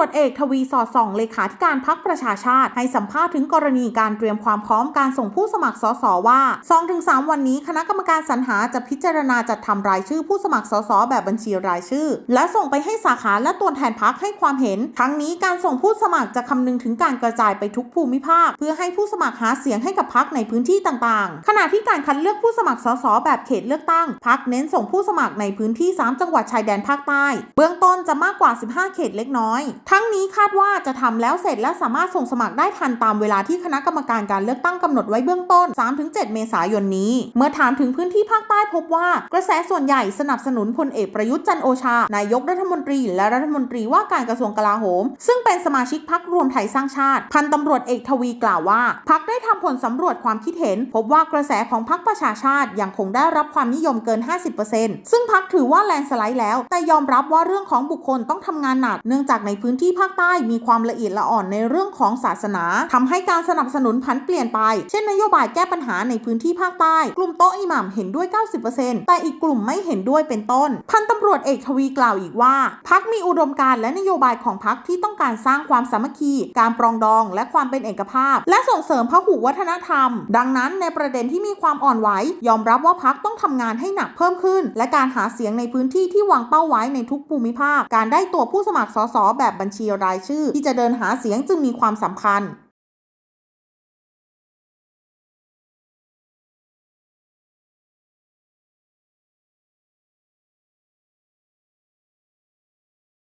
วจเอกทวีสอดส่องเลขาธิการพักประชาชาติให้สัมภาษณ์ถึงกรณีการเตรียมความพร้อมการส่งผู้สมัครสสว่า 2-3 วันนี้คณะกรรมการสรรหาจะพิจารณาจัดทำรายชื่อผู้สมัครสสแบบบัญชีรายชื่อ และส่งไปให้สาขาและตัวแทนพักให้ความเห็น ทั้งนี้การส่งผู้สมัครจะคำนึงถึงการกระจายไปทุกภูมิภาค เพื่อให้ผู้สมัครหาเสียงให้กับพักในพื้นที่ต่างๆ ขณะที่การคัดเลือกผู้สมัครสสแบบเขตเลือกตั้งพักเน้นส่งผู้สมัครในพื้นที่ 3 จังหวัดชายแดนภาคใต้ เบื้องต้นจะมากกว่า 15 เขตเล็กน้อยทั้งนี้คาดว่าจะทำแล้วเสร็จและสามารถส่งสมัครได้ทันตามเวลาที่คณะกรรมการการเลือกตั้งกำหนดไว้เบื้องต้น 3-7 เมษายนนี้ เมื่อถามถึงพื้นที่ภาคใต้พบว่า กระแสส่วนใหญ่สนับสนุนพลเอกประยุทธ์จันโอชา นายกรัฐมนตรี และรัฐมนตรีว่าการกระทรวงกลาโหม ซึ่งเป็นสมาชิกพักรวมไทยสร้างชาติ พันตำรวจเอกทวีกล่าวว่าพักได้ทำผลสำรวจความคิดเห็น พบว่ากระแสของพักประชาชาติยังคงได้รับความนิยมเกิน 50%ซึ่งพักถือว่าแลนสไลด์แล้ว แต่ยอมรับว่าเรื่องของบุคคลต้องทำงานหนักเนื่องจากในพื้นที่ภาคใต้มีความละเอียดละอ่อนในเรื่องของศาสนาทำให้การสนับสนุนผันเปลี่ยนไป เช่นนโยบายแก้ปัญหาในพื้นที่ภาคใต้ กลุ่มโต๊ะอิหม่ามเห็นด้วย 90%แต่อีกกลุ่มไม่เห็นด้วยเป็นต้น พันตำรวจเอกทวีกล่าวอีกว่า พักมีอุดมการและนโยบายของพักที่ต้องการสร้างความสามัคคี การปรองดอง และความเป็นเอกภาพ และส่งเสริมพหุวัฒนธรรม ดังนั้นในประเด็นที่มีความอ่อนไหวยอมรับว่าพักต้องทำงานให้หนักเพิ่มขึ้น และการหาเสียงในพื้นที่ที่วางเป้าไว้ในทุกภูมิภาค การได้ตัวผู้สมัครสสแบบบัญชีรายชื่อ ที่จะเดินหาเสียงจึงมีความสำคัญ